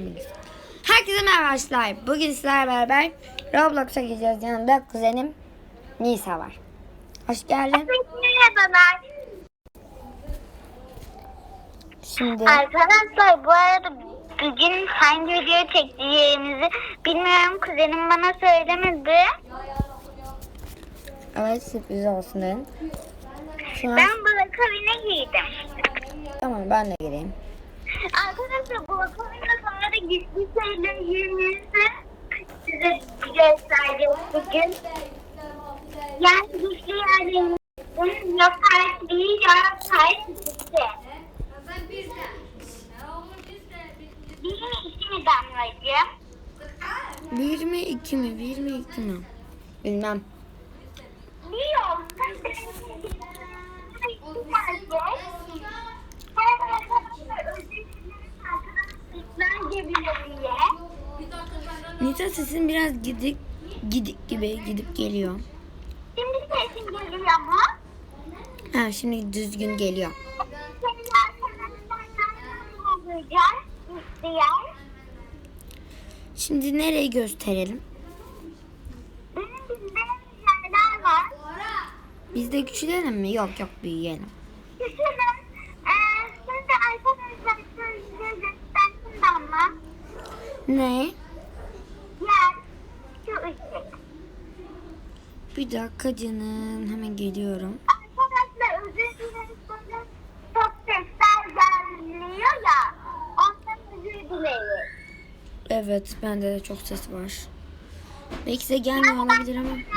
bilirsin. Herkese merhaba arkadaşlar. Bugün sizlerle beraber Roblox'a gideceğiz. Yanımda kuzenim Nisa var. Hoş geldin. Merhabalar. Şimdi Arkadaşlar bu arada bugün hangi video çekeceğimizi bilmiyorum. Kuzenim bana söylemedi. evet sürpriz olsun dedim. Şu an Ben Blackavine giydim. tamam ben de gireyim. Arkadaşlar sonra da gizli şeylerimizi size göstereceğiz bugün. Yani gizli yerlerimizin ters değil ya ters gitti. Bir mi iki mi damlacığım? Bir mi iki mi? Bir mi iki mi? Bilmem. Nisa sesin biraz gidik gidik gibi gidip geliyor. Şimdi sesim geliyor mu? Ha şimdi düzgün geliyor. Şimdi nereyi gösterelim? Var. Bizde küçülelim mi? Yok yok büyüyelim. Ne? Yer. Şu ışık. Bir dakika canım. Hemen geliyorum. Arkadaşlar özür dileriz. Bugün çok sesler geliyor ya. Ondan özür dileriz. Evet bende de çok ses var. Belki de gelmiyor olabilir ama. Gelmiyor.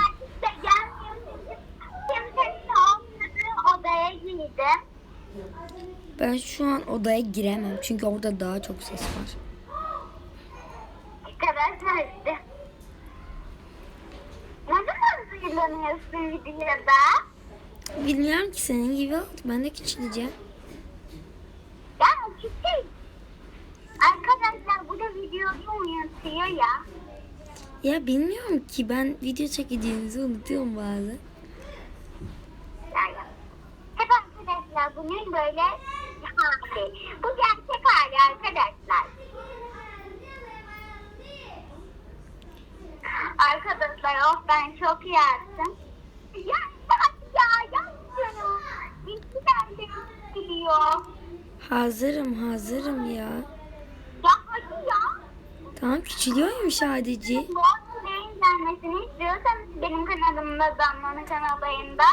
Ben şu an odaya giremem. Çünkü orada daha çok ses var. Arkadaşlar işte. Neden hazırlanıyorsun videoda? Bilmiyorum ki senin gibi oldu. Ben de küçüleceğim. Ya küçük. Arkadaşlar bu da videoyu uyutuyor ya. Ya bilmiyorum ki ben video çekeceğinizi unutuyorum bazen. Yani hep arkadaşlar bunun böyle hali. Bu gerçek hali arkadaşlar. Arkadaşlar of ben çok yattım. Ya hadi ya yapmıyorum. İçten de Hazırım hazırım ya. Ya hadi ya. Tamam küçülüyorum sadece. Bu videonun gelmesini istiyorsanız benim kanalımda Damla'nın kanallarında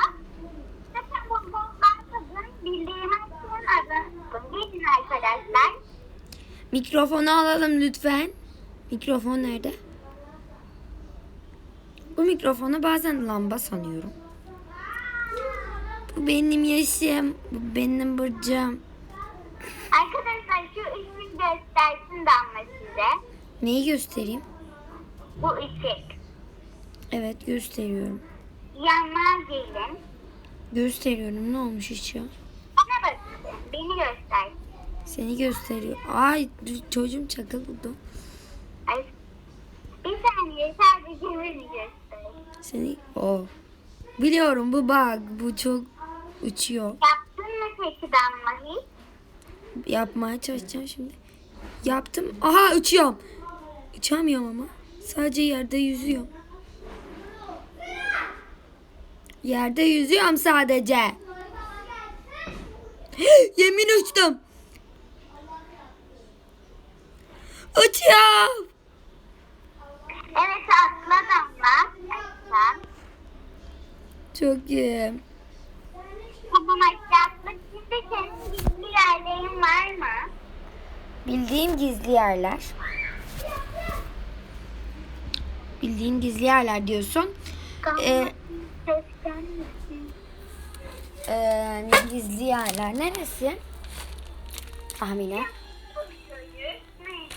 Zaten bu bozlar kızın bildiğim aksiyonun adını Geçin arkadaşlar. Mikrofonu alalım lütfen. Mikrofon nerede? Bu mikrofonu bazen lamba sanıyorum. Bu benim yaşım. Bu benim burcum. Arkadaşlar şu ışık göstersin Damla size. Neyi göstereyim? Bu ışık. Evet gösteriyorum. Yanmaz gelin. Gösteriyorum. Ne olmuş ya? Bana bakın. Beni göster. Seni gösteriyor. Ay çocuğum çakıl buldu. Ay, bir saniye sadece beni göster. Seni o. Biliyorum bu bak. Bu çok uçuyor. Yaptın mı peki Damla hiç? Yapmaya çalışacağım şimdi. Yaptım. Aha uçuyorum. Uçamıyorum ama. Sadece yerde yüzüyorum. Yerde yüzüyorum sadece. Yemin uçtum. Uçuyorum. Evet atla Damla. Çok iyi. Tamam atla. Şimdi senin gizli yerlerin var mı? Bildiğim gizli yerler. Bildiğim gizli yerler diyorsun. Ee, gelmesin. Ee, gizli yerler neresi? Tahminen. Şey.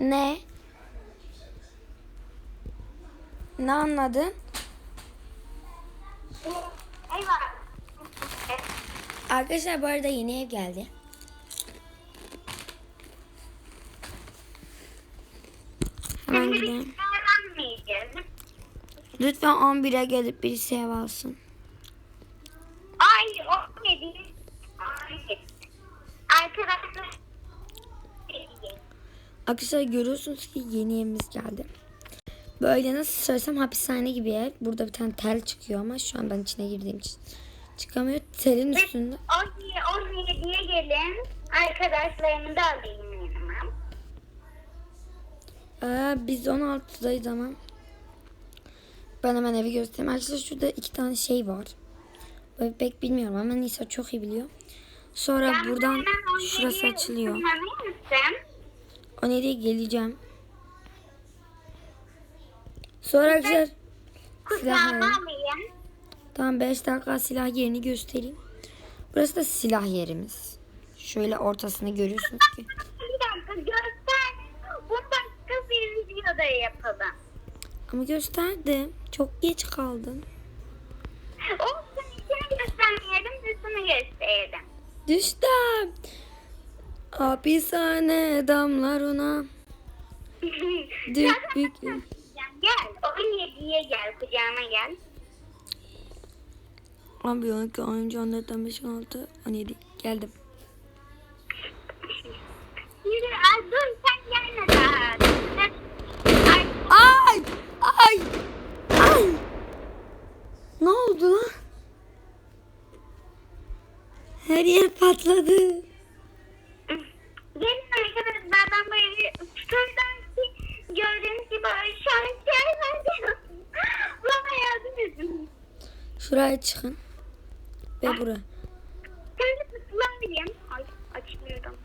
Ne? Ne anladın? Eyvah. Arkadaşlar bu arada yeni ev geldi. Hemen gidelim. Lütfen 11'e gelip birisi ev alsın. Ay o ne diyeyim? Arkadaşlar Arkadaşlar görüyorsunuz ki yeni evimiz geldi. Böyle nasıl söylesem hapishane gibi ev. Burada bir tane tel çıkıyor ama şu an ben içine girdiğim için çıkamıyor. Telin üstünde. 17'ye gelin. Arkadaşlarımı da alayım yanıma. Aa, biz 16'dayız ama. Ben hemen evi göstereyim. Arkadaşlar şurada iki tane şey var. Böyle pek bilmiyorum ama Nisa çok iyi biliyor. Sonra Ben buradan hemen 17'ye şurası açılıyor. ışınlanayım mısın? 17'ye geleceğim. Sonra arkadaşlar silahları. alayım. Tamam 5 dakika silah yerini göstereyim. Burası da silah yerimiz. Şöyle ortasını görüyorsunuz ki. Bir dakika göster. Bu başka bir videoda yapalım. Ama gösterdim. Çok geç kaldın. Olsun içini göstermeyelim, dışını gösterelim. Düştüm. Hapishane damlar ona. Dük bük. Gel, 17'ye gel, kucağıma gel. Abi 12, 13, 14, 15, 16, 17. Geldim. Yürü, ay, dur sen gelme daha. Ay, Ay! Ay! Ay! Ne oldu lan? Her yer patladı. Gelin arkadaşlar ben böyle ki gördüğünüz gibi aşağı gelmedi. Bana yardım edin. Şuraya çıkın. Ve buraya. Kendi tıklayayım. Ay açmıyorum.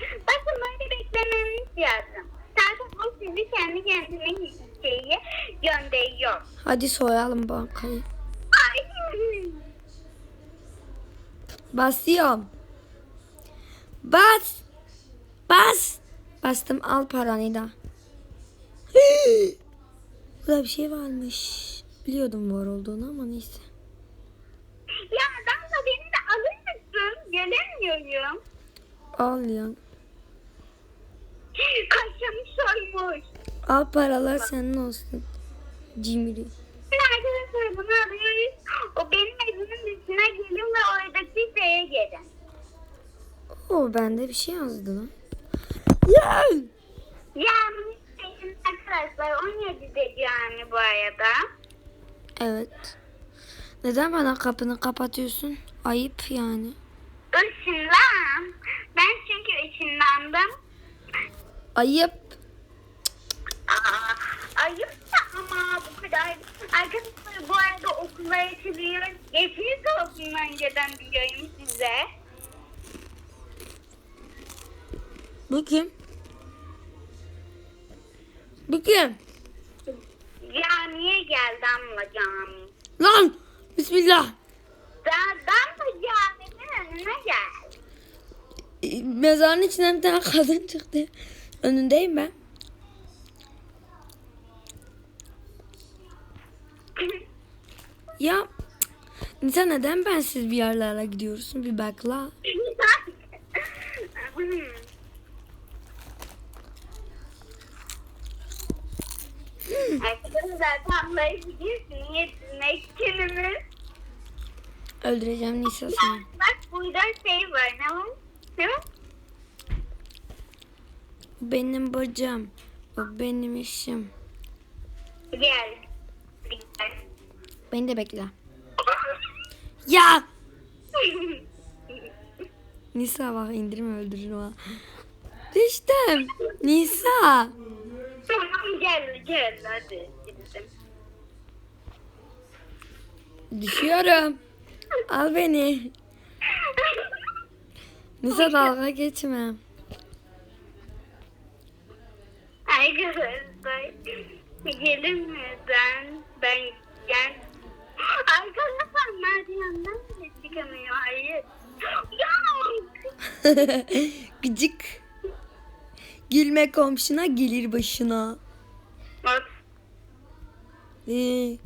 Bakın böyle beklememiz lazım. Zaten o sizi kendi kendine şeyi gönderiyor. Hadi soyalım bankayı. Ay. Basıyorum. Bas. Bas. Bastım al paranı da. Burada bir şey varmış. Biliyordum var olduğunu ama neyse. Ya Damla beni de alır mısın? Gelemiyorum. Al ya. Kaşım soymuş. Al paralar senin olsun. Cimri. Arkadaşlar bunu alıyoruz. O benim evimin üstüne gelin ve oradaki şeye gelin. Oo bende bir şey yazdı lan. Ya. Yani benim arkadaşlar 17'de yani bu arada. Evet. Neden bana kapını kapatıyorsun? Ayıp yani. Işınlan. Ben çünkü ışınlandım. Ayıp. Aa, ayıp da ama bu kadar. Arkadaşlar bu arada okullar açılıyor. Geçmiş olsun önceden biliyorum size. Bu kim? Kim? Camiye gel Damla cami. Lan! Bismillah. Da, Damla caminin önüne gel. Ee, Mezarın içinden bir tane kadın çıktı. Önündeyim ben. Ya Nisa neden bensiz bir yerlere gidiyorsun? Bir bakla. Arkadaşlar Damla'yı biliyorsun. Yetinmek günümüz. Öldüreceğim Nisa seni. Bak burada şey var. Ne? O benim bacım. O benim işim. Gel. Gel. Beni de bekle. Ya! Nisa bak indirim öldürür ha. Düştüm. Nisa. Tamam gel gel hadi. Gittim. Düşüyorum. Al beni. Nisa dalga geçme. Arkadaşlar gelin mi ben ben gel. Arkadaşlar merdivenden bile çıkamıyor hayır. Ya Gıcık. Gülme komşuna gelir başına. Ee,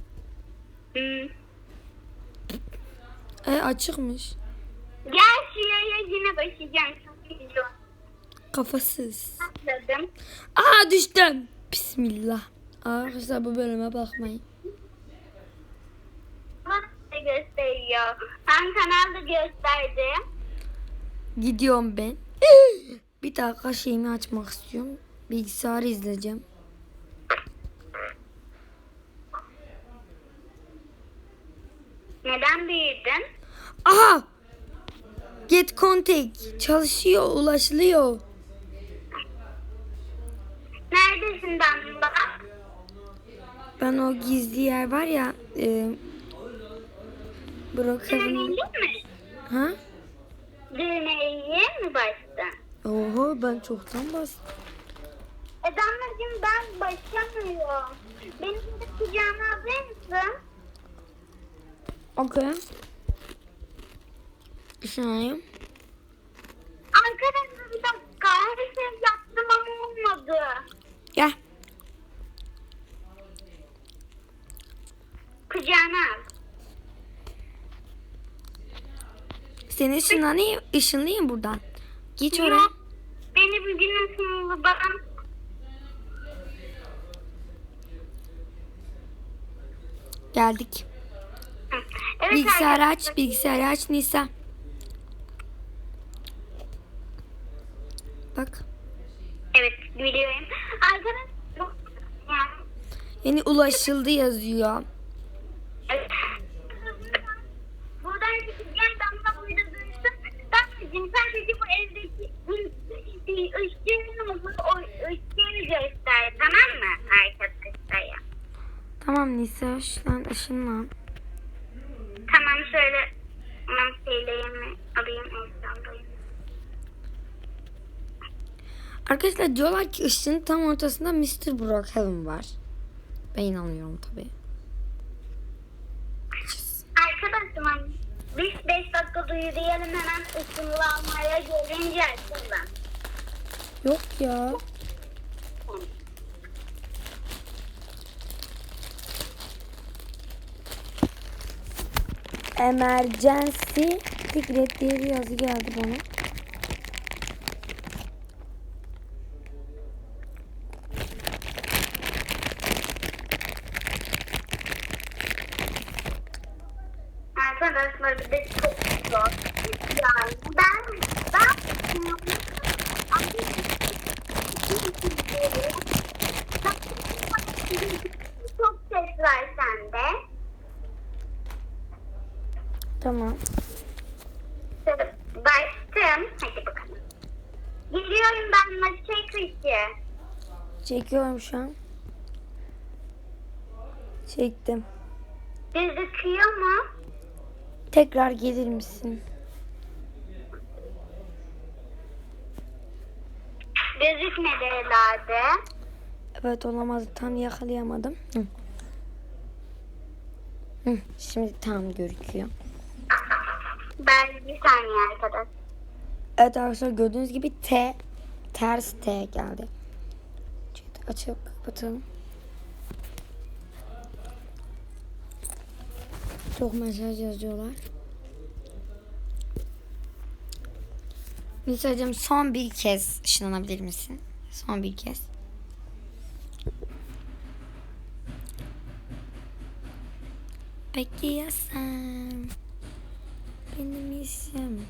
Hmm. e, açıkmış. Gel şuraya yine başlayacağım. Çok. Kafasız. Atladım. Aa düştüm. Bismillah. Arkadaşlar bu bölüme bakmayın. Bana da gösteriyor. Ben kanalda gösterdim. Gidiyorum ben. Bir dakika şeyimi açmak istiyorum. Bilgisayarı izleyeceğim. Neden büyüdün? Aha! Get contact çalışıyor, ulaşılıyor. Neredesin Damla? Ben o gizli yer var ya, e, mi? Ha? Düğmeye mi bastın? Oho ben çoktan bastım. E Damlacığım ben başlamıyorum. Benim de kucağına alır mısın? Okey. Şunayım. Arkadaşlar bir dakika. Her şey yaptım ama olmadı. Gel. Kucağına al. Seni ışınlanayım, ışınlayayım buradan. Geç oraya. Yok. Beni bir gün ısındı babam. Geldik. Evet, arkadaşlar. aç, bilgisayarı aç Nisa. Bak. Evet biliyorum. Arkadaşlar. Yani, ulaşıldı yazıyor. evet. Buradan gideceğim damla burada dursun. Damlacığım sadece bu evdeki ışığın o ışığı göster tamam mı arkadaşlar? Tamam Nisa şuradan ışınlan. Şöyle şeylerimi alayım. Arkadaşlar diyorlar ki ışığın tam ortasında Mr. Brookhaven var. Ben inanmıyorum tabii. Arkadaşlar biz 5 dakika yürüyelim hemen ısınlanmaya gelince açalım. Yok ya. Emergency Secret diye bir yazı geldi bana. Arkadaşlar bir de çok zor. Yani ben ben çok ses var sende. Tamam. Şöyle bastım. Hadi bakalım. Geliyorum ben maçı kıyıcı. Çekiyorum şu an. Çektim. Gözüküyor mu? Tekrar gelir misin? Gözükmedi herhalde. Evet olamaz tam yakalayamadım. Hı. Hı, şimdi tam görüküyor. Ben bir saniye arkadaş. Evet arkadaşlar gördüğünüz gibi T ters T geldi. Açıp kapatalım. Çok mesaj yazıyorlar. Nisa'cığım son bir kez ışınlanabilir misin? Son bir kez. Bekliyorsam benim işim